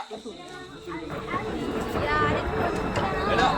കാവലായി ചേകവരുണ്ടോ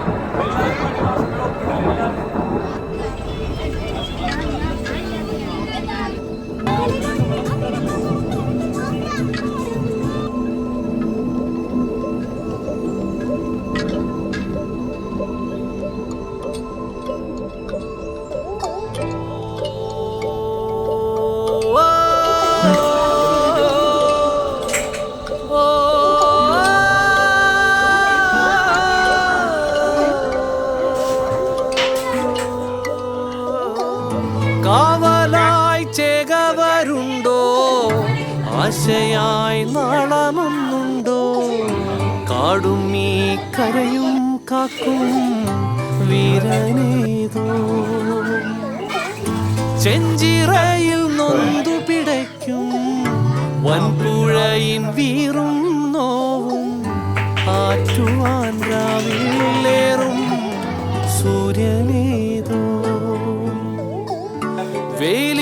ആശയായി നാളമൊന്നുണ്ടോ? കാടും ഈ കരയും കാക്കും വീരനേതോ. ചെഞ്ചിറയിൽ നൊന്തു പിടയ്ക്കും വൻപുഴയിൻ വീറും നോവും. ആറ്റുവാൻ രാവിലേറും സൂര്യനേതോ. വേലിതിൽ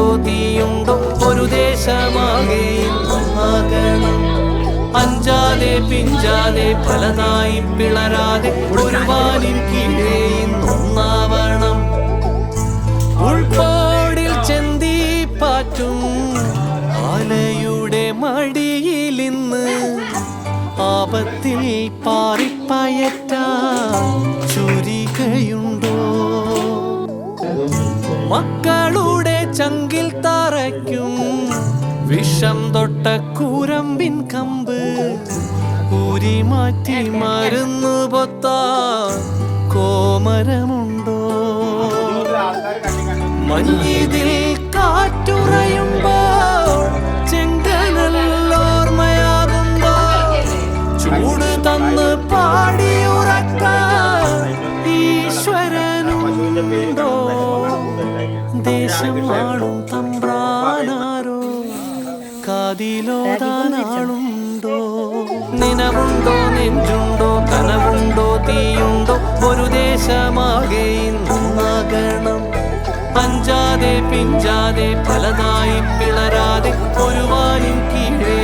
ഒരു ദേശമാകെ ഇന്നൊന്നാകണം അഞ്ചാതെ പിഞ്ചാതെ പലതായി പിളരാതെ ഒരു കീഴേയും നന്നാവണം. ഉൾപാടിൽ ചെന്തി പാറ്റും ആലയുടെ മടിയിലിന്ന് ആപത്തിൽ പാറിപ്പയറ്റ ചുരികയുണ്ടോ? മക്കളുടെ ചങ്കിൽ തറയ്ക്കും വിഷം തൊട്ട കൂരമ്പിൻ കമ്പ് ഊരി മാറ്റി മരുന്ന് പൊത്ത കോമരമുണ്ടോ? മഞ്ഞിതിൽ കാറ്റുറയുമ്പോ ചെങ്കനല്ലോർമ്മയാകുമ്പോൾ ചൂട് ഈശ്വരനുണ്ടോ? ദേശം ആളും തമ്പ്രാനാരോ കാതിലോതാനാളുണ്ടോ? നിനവുണ്ടോ നെഞ്ചുണ്ടോ? കനവുണ്ടോ തീയുണ്ടോ? ഒരു ദേശമാകെ ഇന്നാകണം അഞ്ചാതെ പിഞ്ചാതെ പലതായി പിളരാതെ ഒരു വായും കീഴേ